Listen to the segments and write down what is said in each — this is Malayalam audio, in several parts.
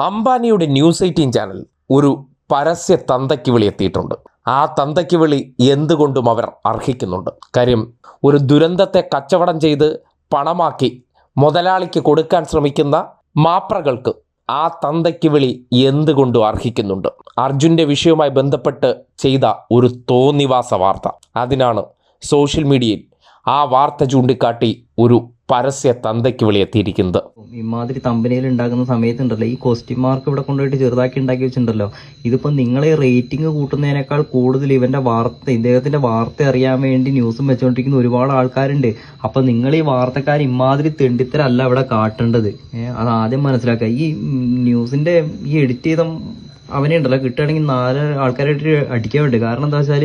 അംബാനിയുടെ ന്യൂസ് എയ്റ്റീൻ ചാനൽ ഒരു പരസ്യ തന്തയ്ക്ക് വിളി എത്തിയിട്ടുണ്ട്. ആ തന്തയ്ക്ക് വിളി എന്തുകൊണ്ടും അവർ അർഹിക്കുന്നുണ്ട്. കാര്യം ഒരു ദുരന്തത്തെ കച്ചവടം ചെയ്ത് പണമാക്കി മുതലാളിക്ക് കൊടുക്കാൻ ശ്രമിക്കുന്ന മാപ്രകൾക്ക് ആ തന്തയ്ക്ക് വിളി എന്തുകൊണ്ടും അർഹിക്കുന്നുണ്ട്. അർജുന്റെ വിഷയവുമായി ബന്ധപ്പെട്ട് ചെയ്ത ഒരു തോന്നിവാസ വാർത്ത. അതിനാണ് സോഷ്യൽ മീഡിയയിൽ ആ വാർത്ത ചൂണ്ടിക്കാട്ടി ഒരു പരസ്യ തന്തയ്ക്ക് വിളിയെത്തിയിരിക്കുന്നത്. ഇമാതിരി തമ്പനയിൽ ഉണ്ടാക്കുന്ന സമയത്തുണ്ടല്ലോ ഈ ക്വസ്റ്റ്യൻ മാർക്ക് ഇവിടെ കൊണ്ടുപോയിട്ട് ചെറുതാക്കി ഉണ്ടാക്കി വെച്ചിട്ടുണ്ടല്ലോ. ഇതിപ്പോ നിങ്ങളെ റേറ്റിംഗ് കൂട്ടുന്നതിനേക്കാൾ കൂടുതൽ ഇവന്റെ വാർത്ത ഇദ്ദേഹത്തിന്റെ വാർത്ത അറിയാൻ വേണ്ടി ന്യൂസും വെച്ചുകൊണ്ടിരിക്കുന്ന ഒരുപാട് ആൾക്കാരുണ്ട്. അപ്പൊ നിങ്ങൾ ഈ വാർത്തക്കാർ ഇമാതിരി തെണ്ടിത്തരല്ല ഇവിടെ കാട്ടേണ്ടത്. അത് ആദ്യം മനസ്സിലാക്കുക. ഈ ന്യൂസിന്റെ ഈ എഡിറ്റ് ചെയ്ത അവനെ ഉണ്ടല്ലോ കിട്ടുകയാണെങ്കിൽ നാല് ആൾക്കാരായിട്ട് അടിക്കാൻ വേണ്ടി. കാരണം എന്താ വെച്ചാൽ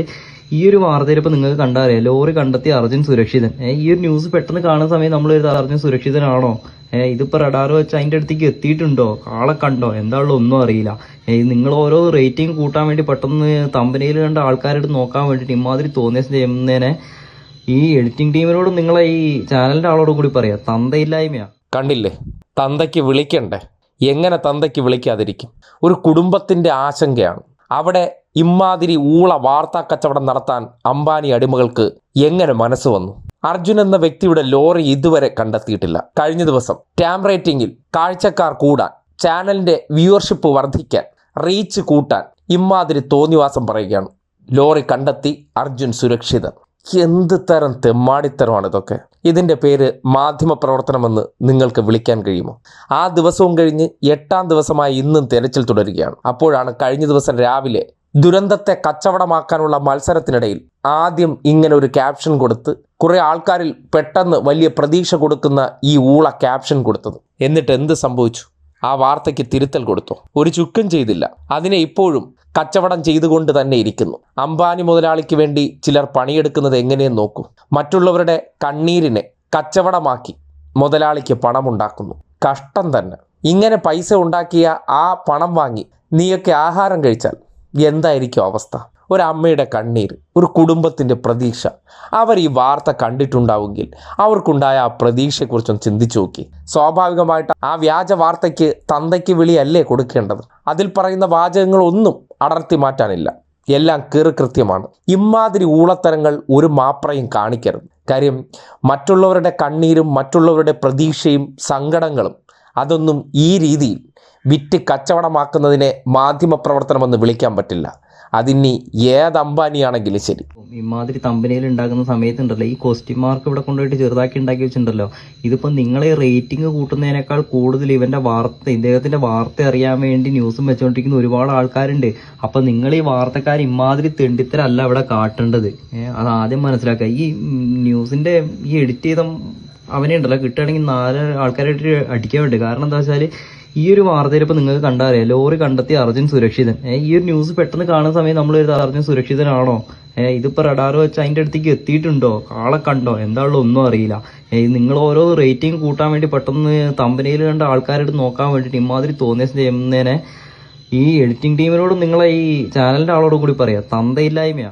ഈ ഒരു വാർത്തയിൽ ഇപ്പൊ നിങ്ങൾക്ക് കണ്ടറിയാം. ലോറി കണ്ടെത്തി അർജുൻ സുരക്ഷിതൻ. ഈ ഒരു ന്യൂസ് പെട്ടെന്ന് കാണുന്ന സമയം നമ്മൾ അർജുൻ സുരക്ഷിതനാണോ? ഏഹ് ഇതിപ്പോ റഡാർ വെച്ച് അതിന്റെ അടുത്തേക്ക് എത്തിയിട്ടുണ്ടോ? കാളെ കണ്ടോ? എന്താണല്ലോ ഒന്നും അറിയില്ല. ഏഹ് നിങ്ങൾ ഓരോ റേറ്റിംഗ് കൂട്ടാൻ വേണ്ടി പെട്ടെന്ന് തമ്പനയിൽ കണ്ട ആൾക്കാരോട് നോക്കാൻ വേണ്ടിയിട്ട് ഇമാതിരി തോന്നിയ ചെയ്യുന്നതിനെ ഈ എഡിറ്റിംഗ് ടീമിനോടും നിങ്ങളെ ഈ ചാനലിന്റെ ആളോട് കൂടി പറയാം. തന്തയില്ലായ്മയാ. കണ്ടില്ലേ? തന്തയ്ക്ക് വിളിക്കണ്ടേ? എങ്ങനെ തന്തയ്ക്ക് വിളിക്കാതിരിക്കും? ഒരു കുടുംബത്തിന്റെ ആശങ്കയാണ്. അവിടെ ഇമ്മാതിരി ഊള വാർത്താ കച്ചവടം നടത്താൻ അംബാനി അടിമകൾക്ക് എങ്ങനെ മനസ്സ് വന്നു? അർജുൻ എന്ന വ്യക്തിയുടെ ലോറി ഇതുവരെ കണ്ടെത്തിയിട്ടില്ല. കഴിഞ്ഞ ദിവസം ടാം റേറ്റിംഗിൽ കാഴ്ചക്കാർ കൂടാൻ ചാനലിന്റെ വ്യൂവർഷിപ്പ് വർദ്ധിക്കാൻ റീച്ച് കൂട്ടാൻ ഇമ്മാതിരി തോന്നിവാസം പറയുകയാണ്. ലോറി കണ്ടെത്തി അർജുൻ സുരക്ഷിതൻ. എന്ത് തരം തെമ്മാടിത്തരമാണ് ഇതൊക്കെ? ഇതിന്റെ പേര് മാധ്യമ പ്രവർത്തനമെന്ന് നിങ്ങൾക്ക് വിളിക്കാൻ കഴിയുമോ? ആ ദിവസവും കഴിഞ്ഞ് എട്ടാം ദിവസമായി ഇന്നും തെരച്ചിൽ തുടരുകയാണ്. അപ്പോഴാണ് കഴിഞ്ഞ ദിവസം രാവിലെ ദുരന്തത്തെ കച്ചവടമാക്കാനുള്ള മത്സരത്തിനിടയിൽ ആദ്യം ഇങ്ങനെ ഒരു ക്യാപ്ഷൻ കൊടുത്ത് കുറെ ആൾക്കാരിൽ പെട്ടെന്ന് വലിയ പ്രതീക്ഷ കൊടുക്കുന്ന ഈ ഊള ക്യാപ്ഷൻ കൊടുത്തത്. എന്നിട്ട് എന്ത് സംഭവിച്ചു? ആ വാർത്തയ്ക്ക് തിരുത്തൽ കൊടുത്തു. ഒരു ചുക്കും ചെയ്തില്ല. അതിനെ ഇപ്പോഴും കച്ചവടം ചെയ്തുകൊണ്ട് തന്നെ ഇരിക്കുന്നു. അംബാനി മുതലാളിക്ക് വേണ്ടി ചിലർ പണിയെടുക്കുന്നത് എങ്ങനെയെന്ന് നോക്കൂ? മറ്റുള്ളവരുടെ കണ്ണീരിനെ കച്ചവടമാക്കി മുതലാളിക്ക് പണമുണ്ടാക്കുന്നു. കഷ്ടം തന്നെ. ഇങ്ങനെ പൈസ ഉണ്ടാക്കിയ ആ പണം വാങ്ങി നീയൊക്കെ ആഹാരം കഴിച്ചാൽ എന്തായിരിക്കും അവസ്ഥ? ഒരു അമ്മയുടെ കണ്ണീർ ഒരു കുടുംബത്തിന്റെ പ്രതീക്ഷ. അവർ ഈ വാർത്ത കണ്ടിട്ടുണ്ടാവുമെങ്കിൽ അവർക്കുണ്ടായ ആ പ്രതീക്ഷയെക്കുറിച്ചൊന്ന് ചിന്തിച്ചു നോക്കി. സ്വാഭാവികമായിട്ട് ആ വ്യാജ വാർത്തയ്ക്ക് തന്തയ്ക്ക് വിളിയല്ലേ കൊടുക്കേണ്ടത്? അതിൽ പറയുന്ന വാചകങ്ങളൊന്നും അടർത്തി മാറ്റാനില്ല. എല്ലാം കീറി കൃത്യമാണ്. ഇമാതിരി ഊളത്തരങ്ങൾ ഒരു മാപ്രയും കാണിക്കരുത്. കാര്യം മറ്റുള്ളവരുടെ കണ്ണീരും മറ്റുള്ളവരുടെ പ്രതീക്ഷയും സങ്കടങ്ങളും അതൊന്നും ഈ രീതിയിൽ വിറ്റ് കച്ചവടമാക്കുന്നതിനെ മാധ്യമപ്രവർത്തനമെന്ന് വിളിക്കാൻ പറ്റില്ല. അതിനി ഏത് അംബാനിയാണെങ്കിലും ശരി. ഇമാതിരി തമ്പനിയിൽ ഉണ്ടാക്കുന്ന സമയത്തുണ്ടല്ലോ ഈ ക്വസ്റ്റ്യൻ മാർക്ക് ഇവിടെ കൊണ്ടുപോയിട്ട് ചെറുതാക്കി ഉണ്ടാക്കി വെച്ചിട്ടുണ്ടല്ലോ. ഇതിപ്പോ നിങ്ങളെ റേറ്റിംഗ് കൂട്ടുന്നതിനേക്കാൾ കൂടുതൽ ഇവന്റെ വാർത്ത ഇദ്ദേഹത്തിന്റെ വാർത്ത അറിയാൻ വേണ്ടി ന്യൂസും വെച്ചുകൊണ്ടിരിക്കുന്ന ഒരുപാട് ആൾക്കാരുണ്ട്. അപ്പൊ നിങ്ങൾ ഈ വാർത്തക്കാർ ഇമാതിരി തെണ്ടിത്തരല്ല ഇവിടെ കാട്ടേണ്ടത്. അത് ആദ്യം മനസ്സിലാക്കുക. ഈ ന്യൂസിന്റെ ഈ എഡിറ്റ് ചെയ്ത അവനെ ഉണ്ടല്ലോ കിട്ടുകയാണെങ്കിൽ നാല് ആൾക്കാരായിട്ട് അടിക്കാൻ വേണ്ടി. കാരണം എന്താ വെച്ചാൽ ഈ ഒരു വാർത്തയിൽ ഇപ്പൊ നിങ്ങൾക്ക് കണ്ടാലേ ലോറി കണ്ടെത്തി അർജുൻ സുരക്ഷിതൻ. ഈ ഒരു ന്യൂസ് പെട്ടെന്ന് കാണുന്ന സമയം നമ്മൾ അർജുൻ സുരക്ഷിതനാണോ? ഏഹ് ഇതിപ്പോ റഡാർ വെച്ച് അതിന്റെ അടുത്തേക്ക് എത്തിയിട്ടുണ്ടോ? ആളെ കണ്ടോ? എന്താണല്ലോ ഒന്നും അറിയില്ല. നിങ്ങൾ ഓരോ റേറ്റിംഗ് കൂട്ടാൻ വേണ്ടി പെട്ടെന്ന് തമ്പനയിൽ കണ്ട ആൾക്കാരോട് നോക്കാൻ വേണ്ടിയിട്ട് ഇമാതിരി തോന്നിയ ചെയ്യുന്നതിനെ ഈ എഡിറ്റിംഗ് ടീമിനോടും നിങ്ങളെ ഈ ചാനലിന്റെ ആളോടും കൂടി പറയാം. തന്തയില്ലായ്മയാ.